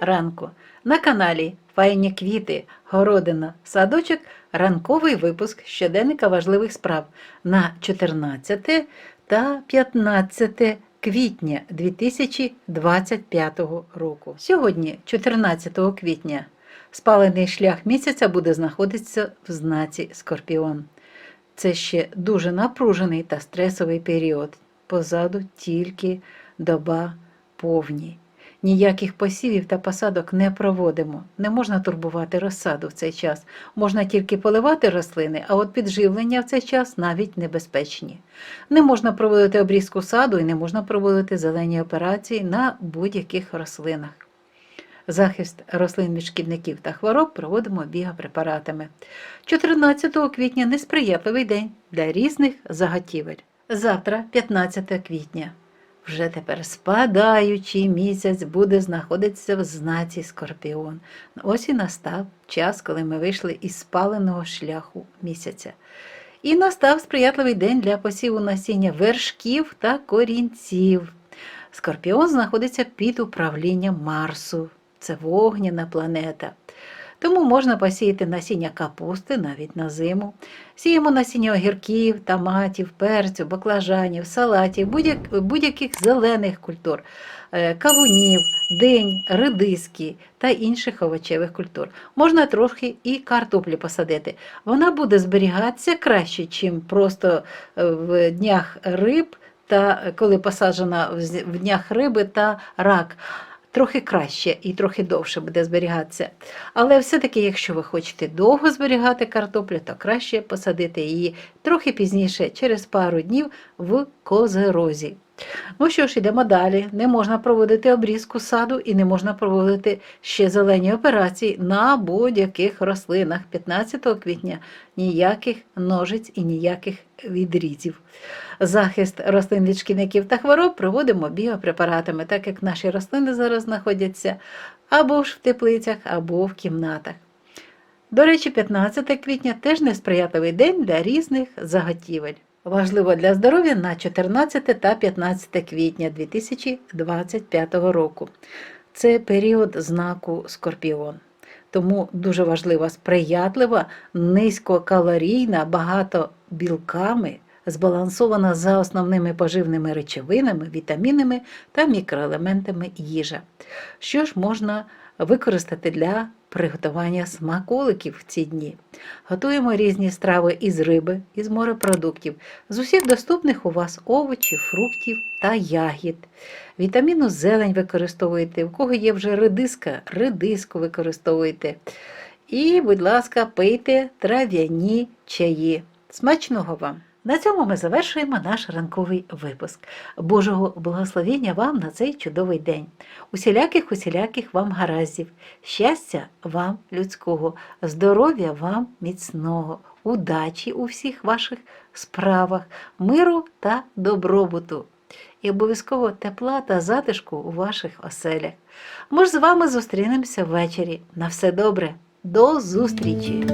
ранку. На каналі Файні квіти, городина, садочок, ранковий випуск щоденника важливих справ на 14 та 15 квітня 2025 року. Сьогодні, 14 квітня, спалений шлях місяця буде знаходитися в знаці Скорпіон. Це ще дуже напружений та стресовий період. Позаду тільки доба повні. Ніяких посівів та посадок не проводимо. Не можна турбувати розсаду в цей час. Можна тільки поливати рослини, а от підживлення в цей час навіть небезпечні. Не можна проводити обрізку саду і не можна проводити зелені операції на будь-яких рослинах. Захист рослин від шкідників та хвороб проводимо біопрепаратами. 14 квітня несприятливий день для різних заготівель. Завтра, 15 квітня. Вже тепер спадаючий місяць буде знаходитися в знаці Скорпіон. Ось і настав час, коли ми вийшли із спаленого шляху місяця. І настав сприятливий день для посіву насіння вершків та корінців. Скорпіон знаходиться під управлінням Марсу. Це вогняна планета. Тому можна посіяти насіння капусти навіть на зиму. Сіємо насіння огірків, томатів, перцю, баклажанів, салатів, будь-як- будь-яких зелених культур, е, кавунів, день, редиски та інших овочевих культур. Можна трохи і картоплі посадити. Вона буде зберігатися краще, ніж просто е, в днях риб, та коли посаджена в днях риби та рак. Трохи краще і трохи довше буде зберігатися. Але все-таки, якщо ви хочете довго зберігати картоплю, то краще посадити її трохи пізніше, через пару днів в козерозі. Ну що ж, йдемо далі. Не можна проводити обрізку саду і не можна проводити ще зелені операції на будь-яких рослинах. 15 квітня ніяких ножиць і ніяких відрізів. Захист рослин від шкідників та хвороб проводимо біопрепаратами, так як наші рослини зараз знаходяться або ж в теплицях, або в кімнатах. До речі, 15 квітня теж несприятливий день для різних заготівель. Важливо для здоров'я на 14 та 15 квітня 2025 року. Це період знаку Скорпіон. Тому дуже важлива сприятлива, низькокалорійна, багато білками, збалансована за основними поживними речовинами, вітамінами та мікроелементами їжа. Що ж можна використати для приготування смаколиків в ці дні? Готуємо різні страви із риби, із морепродуктів, з усіх доступних у вас овочів, фруктів та ягід. Вітаміну зелень використовуєте, в кого є вже редиска, редиску використовуєте. І, будь ласка, пийте трав'яні чаї. Смачного вам! На цьому ми завершуємо наш ранковий випуск. Божого благословення вам на цей чудовий день. Усіляких усіляких вам гараздів, щастя вам людського, здоров'я вам міцного, удачі у всіх ваших справах, миру та добробуту. І обов'язково тепла та затишку у ваших оселях. Ми ж з вами зустрінемося ввечері. На все добре. До зустрічі!